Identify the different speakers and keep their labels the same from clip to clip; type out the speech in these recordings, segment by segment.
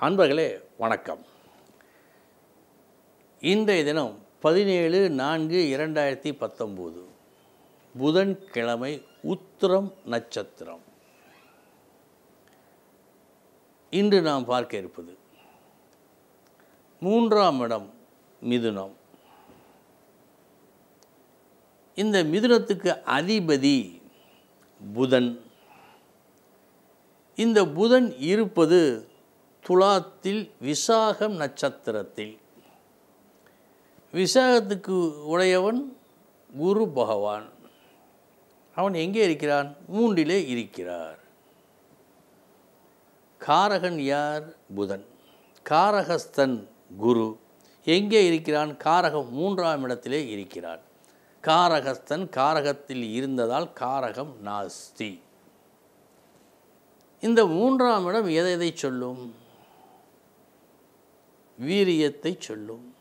Speaker 1: அன்பர்களே வணக்கம். இன்றைய தினம் பதினேழு நான்கு இரண்டாயிரத்தி பத்தொம்போது. புதன்கிழமை உத்திரம் நட்சத்திரம். இன்று நாம் பார்க்க இருப்பது மூன்றாம் இடம் மிதுனம். இந்த மிதுனத்துக்கு அதிபதி புதன். இந்த புதன் இருப்பது துலாத்தில் விசாகம் நட்சத்திரத்தில். விசாகத்துக்கு உடையவன் குரு பகவான். அவன் எங்கே இருக்கிறான்? மூன்றிலே இருக்கிறார். காரகன் யார்? புதன். காரகஸ்தன் குரு. எங்கே இருக்கிறான்? காரகம் மூன்றாம் இடத்திலே இருக்கிறான். காரகஸ்தன் காரகத்தில் இருந்ததால் காரகம் நாஸ்தி. இந்த மூன்றாம் இடம் எதை எதை சொல்லும்? வீரியத்தை சொல்லும்.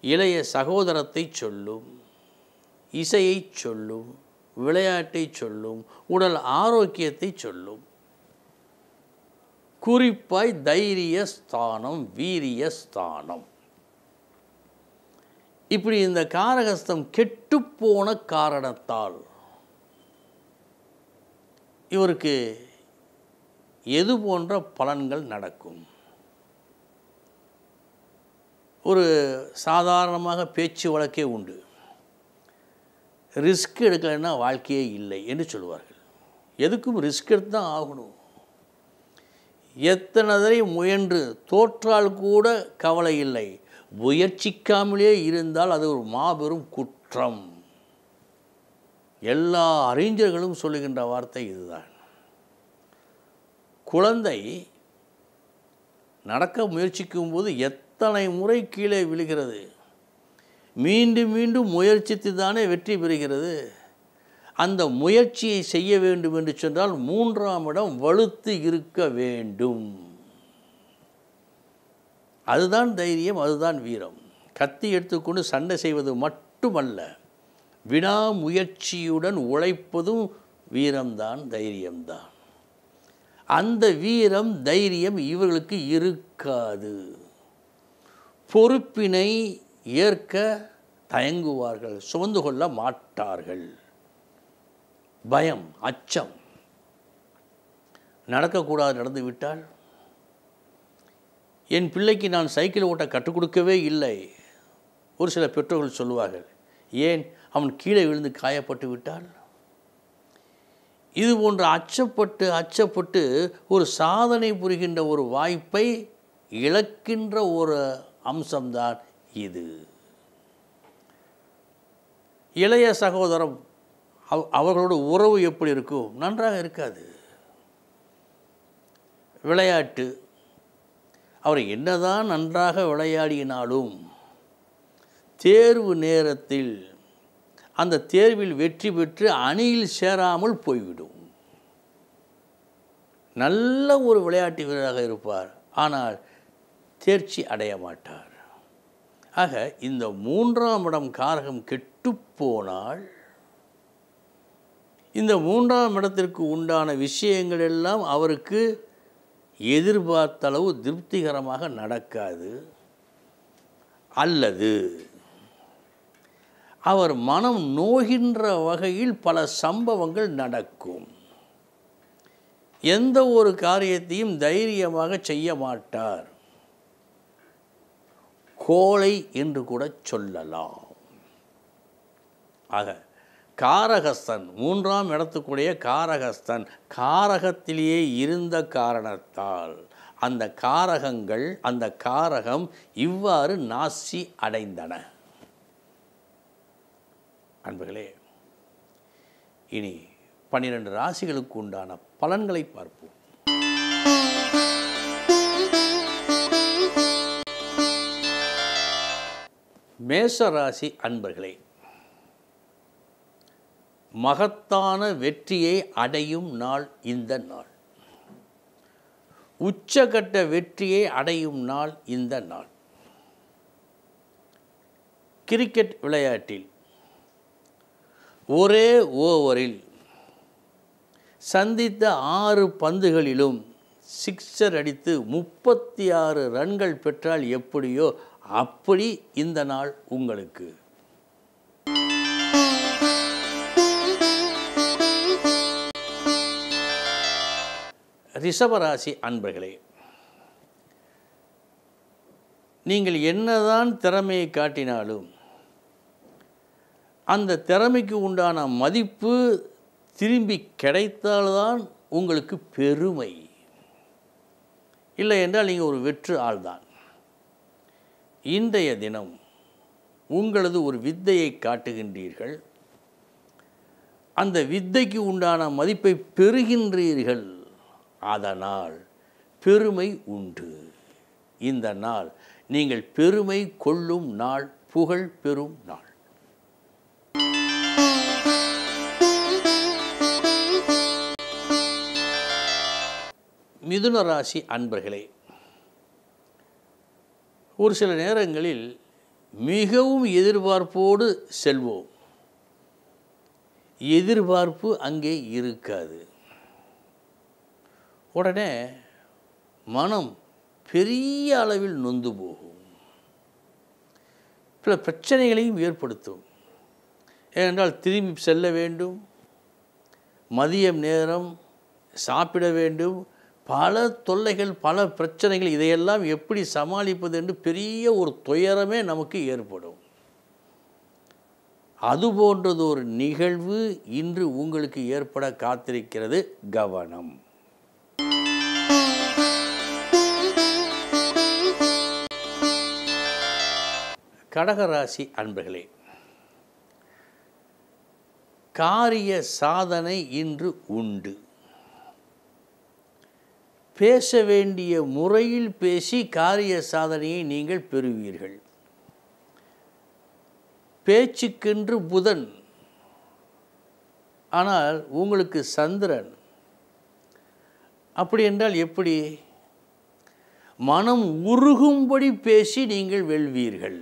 Speaker 1: இளைய சகோதரத்தை சொல்லும். இசையை சொல்லும். விளையாட்டை சொல்லும். உடல் ஆரோக்கியத்தை சொல்லும். குறிப்பாய் தைரிய ஸ்தானம் வீரிய ஸ்தானம். இப்படி இந்த காரகஸ்தம் கெட்டுப்போன காரணத்தால் இவருக்கு எது போன்ற பலன்கள் நடக்கும்? ஒரு சாதாரணமாக பேச்சு வழக்கே உண்டு. ரிஸ்க் எடுக்கலைன்னா வாழ்க்கையே இல்லை என்று சொல்லுவார்கள் எதுக்கும் ரிஸ்க் எடுத்து தான் ஆகணும். எத்தனை தடவை முயன்று தோற்றால் கூட கவலை இல்லை. முயற்சிக்காமலே இருந்தால் அது ஒரு மாபெரும் குற்றம். எல்லா அறிஞர்களும் சொல்லுகின்ற வார்த்தை இதுதான். குழந்தை நடக்க முயற்சிக்கும் போது எத்தனை முறை கீழே விழுகிறது. மீண்டும் மீண்டும் முயற்சித்து தானே வெற்றி பெறுகிறது. அந்த முயற்சியை செய்ய வேண்டும் என்று சொன்னால் மூன்றாம் இடம் வலுத்து இருக்க வேண்டும். அதுதான் தைரியம் அதுதான் வீரம். கத்தி எடுத்துக்கொண்டு சண்டை செய்வது மட்டுமல்ல விடாமுயற்சியுடன் உழைப்பதும் வீரம்தான் தைரியம்தான். அந்த வீரம் தைரியம் இவர்களுக்கு இருக்காது. பொறுப்பினை ஏற்க தயங்குவார்கள் சுமந்து கொள்ள மாட்டார்கள். பயம் அச்சம். நடக்கக்கூடாது நடந்து விட்டால்? என் பிள்ளைக்கு நான் சைக்கிள் ஓட்ட கற்றுக் கொடுக்கவே இல்லை. ஒரு சில பெற்றோர்கள் சொல்லுவார்கள் ஏன் அவன் கீழே விழுந்து காயப்பட்டு விட்டால்? இது போன்ற அச்சப்பட்டு அச்சப்பட்டு ஒரு சாதனை புரிகின்ற ஒரு வாய்ப்பை இழக்கின்ற ஒரு அம்சம்தான் இது. இளைய சகோதரம் அவ் அவர்களோட உறவு எப்படி இருக்கும்? நன்றாக இருக்காது. விளையாட்டு அவர் என்னதான் நன்றாக விளையாடினாலும் தேர்வு நேரத்தில் அந்த தேர்வில் வெற்றி பெற்று அணியில் சேராமல் போய்விடும். நல்ல ஒரு விளையாட்டு வீரராக இருப்பார். ஆனால் தேர்ச்சி அடைய மாட்டார். ஆக இந்த மூன்றாம் இடம் காரகம் கெட்டுப்போனால் இந்த மூன்றாம் இடத்திற்கு உண்டான விஷயங்கள் எல்லாம் அவருக்கு எதிர்பார்த்த அளவு திருப்திகரமாக நடக்காது. அல்லது அவர் மனம் நோகின்ற வகையில் பல சம்பவங்கள் நடக்கும். எந்த ஒரு காரியத்தையும் தைரியமாக செய்ய மாட்டார். கோழை என்று கூட சொல்லலாம். ஆக காரகஸ்தன் மூன்றாம் இடத்துக்குடைய காரகஸ்தன் காரகத்திலேயே இருந்த காரணத்தால் அந்த காரகங்கள் அந்த காரகம் இவ்வாறு நாசி அடைந்தன. அன்புகளே இனி பன்னிரண்டு ராசிகளுக்கு உண்டான பலன்களை பார்ப்போம். மேசராசி அன்பர்களே மகத்தான வெற்றியை அடையும் நாள் இந்த நாள். உச்சகட்ட வெற்றியை அடையும் நாள் இந்த நாள். கிரிக்கெட் விளையாட்டில் ஒரே ஓவரில் சந்தித்த ஆறு பந்துகளிலும் சிக்ஸர் அடித்து முப்பத்தி ஆறு ரன்கள் பெற்றால் எப்படியோ அப்படி இந்த நாள் உங்களுக்கு. ரிஷபராசி அன்பர்களே நீங்கள் என்னதான் திறமையை காட்டினாலும் அந்த திறமைக்கு உண்டான மதிப்பு திரும்பி கிடைத்தால்தான் உங்களுக்கு பெருமை. இல்லை என்றால் நீங்கள் ஒரு வெற்று ஆள்தான். இன்றைய தினம் உங்களது ஒரு வித்தையை காட்டுகின்றீர்கள். அந்த வித்தைக்கு உண்டான மதிப்பை பெறுகின்றீர்கள். அதனால் பெருமை உண்டு. இந்த நாள் நீங்கள் பெருமை கொள்ளும் நாள் புகழ் பெறும் நாள். மிதுன ராசி அன்பர்களே ஒரு சில நேரங்களில் மிகவும் எதிர்பார்ப்போடு செல்வோம். எதிர்பார்ப்பு அங்கே இருக்காது. உடனே மனம் பெரிய அளவில் நொந்து போகும். பல பிரச்சனைகளையும் ஏற்படுத்தும். ஏனென்றால் திரும்பி செல்ல வேண்டும். மதியம் நேரம் சாப்பிட வேண்டும். பல தொல்லைகள் பல பிரச்சனைகள் இதையெல்லாம் எப்படி சமாளிப்பது என்று பெரிய ஒரு துயரமே நமக்கு ஏற்படும். அது போன்றது ஒரு நிகழ்வு இன்று உங்களுக்கு ஏற்பட காத்திருக்கிறது கவனம். கடகராசி அன்பர்களே காரிய சாதனை இன்று உண்டு. பேச வேண்டிய முறையில் பேசி காரிய சாதனையை நீங்கள் பெறுவீர்கள். பேச்சுக்கென்று புதன். ஆனால் உங்களுக்கு சந்திரன். அப்படி என்றால் எப்படி? மனம் உருகும்படி பேசி நீங்கள் வெல்வீர்கள்.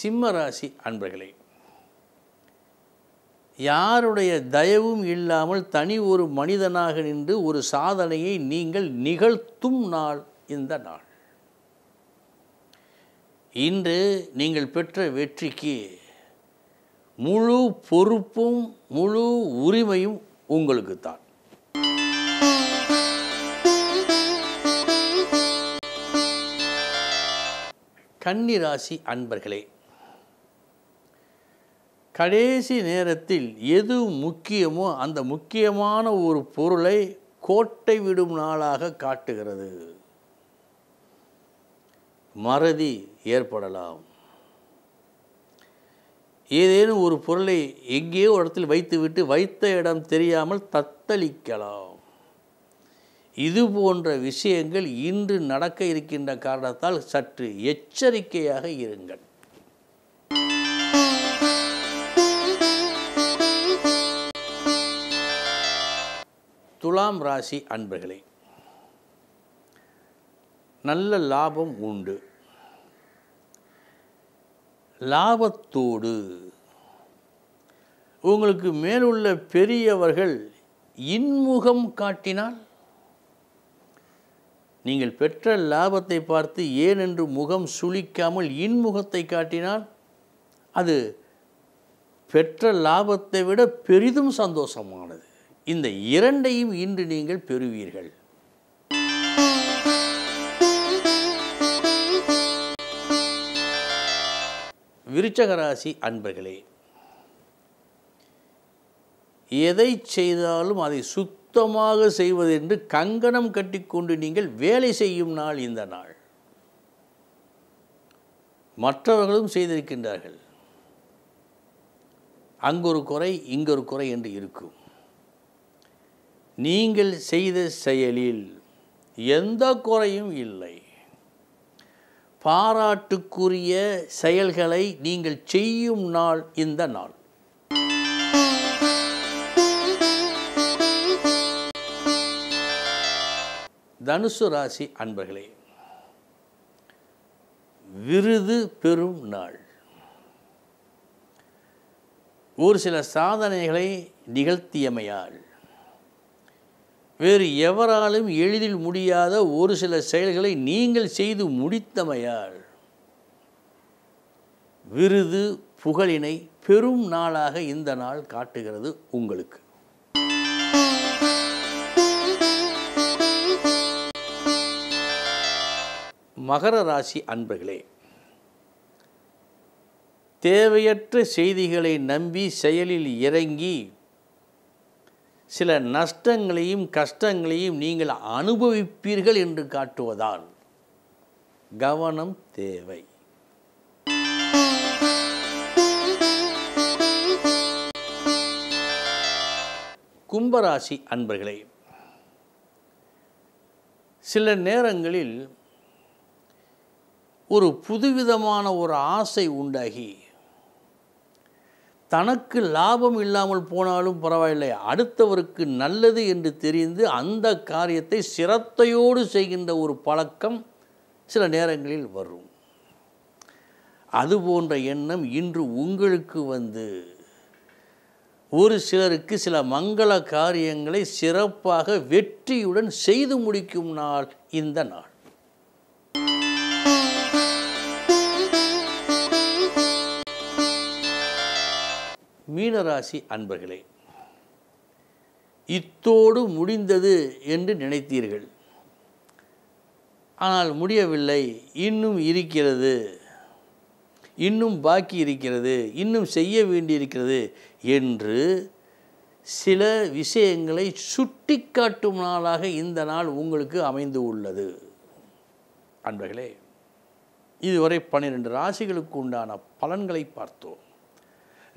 Speaker 1: சிம்ம ராசி அன்பர்களே யாருடைய தயவும் இல்லாமல் தனி ஒரு மனிதனாக நின்று ஒரு சாதனையை நீங்கள் நிகழ்த்தும் நாள் இந்த நாள். இன்று நீங்கள் பெற்ற வெற்றிக்கு முழு பொறுப்பும் முழு உரிமையும் உங்களுக்குத்தான். கன்னிராசி அன்பர்களே கடைசி நேரத்தில் எது முக்கியமோ அந்த முக்கியமான ஒரு பொருளை கோட்டை விடும் நாளாக காட்டுகிறது. மறதி ஏற்படலாம். ஏதேனும் ஒரு பொருளை எங்கேயோ இடத்தில் வைத்துவிட்டு வைத்த இடம் தெரியாமல் தத்தளிக்கலாம். இது போன்ற விஷயங்கள் இன்று நடக்க இருக்கின்ற காரணத்தால் சற்று எச்சரிக்கையாக இருங்கள். துலாம் ராசி அன்பர்களே நல்ல லாபம் உண்டு. லாபத்தோடு உங்களுக்கு மேலுள்ள பெரியவர்கள் இன்முகம் காட்டினால் நீங்கள் பெற்ற லாபத்தை பார்த்து ஏன் என்று முகம் சுளிக்காமல் இன்முகத்தை காட்டினால் அது பெற்ற லாபத்தை விட பெரிதும் சந்தோஷமானது. இந்த இரண்டையும் இன்று நீங்கள் பெறுவீர்கள். விருச்சகராசி அன்பர்களே எதை செய்தாலும் அதை சுத்தமாக செய்வதென்று கங்கணம் கட்டிக்கொண்டு நீங்கள் வேலை செய்யும் நாள் இந்த நாள். மற்றவர்களும் செய்திருக்கின்றார்கள். அங்கொரு குறை இங்கொரு குறை என்று இருக்கும். நீங்கள் செய்த செயலில் எந்த குறையும் இல்லை. பாராட்டுக்குரிய செயல்களை நீங்கள் செய்யும் நாள் இந்த நாள். தனுசு ராசி அன்பர்களே விருது பெறும் நாள். ஒரு சில சாதனைகளை நிகழ்த்தியமையால் வேறு எவராலும் எளிதில் முடியாத ஒரு சில செயல்களை நீங்கள் செய்து முடித்தமையால். விருது புகழினை பெரும் நாளாக இந்த நாள் காட்டுகிறது உங்களுக்கு. மகர ராசி அன்பர்களே தேவையற்ற செய்திகளை நம்பி செயலில் இறங்கி சில நஷ்டங்களையும் கஷ்டங்களையும் நீங்கள் அனுபவிப்பீர்கள் என்று காட்டுவதால் கவனம் தேவை. கும்பராசி அன்பர்களே சில நேரங்களில் ஒரு புதுவிதமான ஒரு ஆசை உண்டாகி தனக்கு லாபம் இல்லாமல் போனாலும் பரவாயில்லை. அடுத்தவருக்கு நல்லது என்று தெரிந்து அந்த காரியத்தை சிரத்தையோடு செய்கின்ற ஒரு பழக்கம் சில நேரங்களில் வரும். அது போன்ற எண்ணம் இன்று உங்களுக்கு வந்து ஒரு சிலருக்கு சில மங்கள காரியங்களை சிறப்பாக வெற்றியுடன் செய்து முடிக்கும் நாள் இந்த நாள். மீனராசி அன்பர்களே இத்தோடு முடிந்தது என்று நினைத்தீர்கள். ஆனால் முடியவில்லை. இன்னும் இருக்கிறது. இன்னும் பாக்கி இருக்கிறது. இன்னும் செய்ய வேண்டியிருக்கிறது என்று சில விஷயங்களை சுட்டிக்காட்டும் நாளாக இந்த நாள் உங்களுக்கு அமைந்து உள்ளது. அன்பர்களே இதுவரை பன்னிரெண்டு ராசிகளுக்கு உண்டான பலன்களை பார்த்தோம்.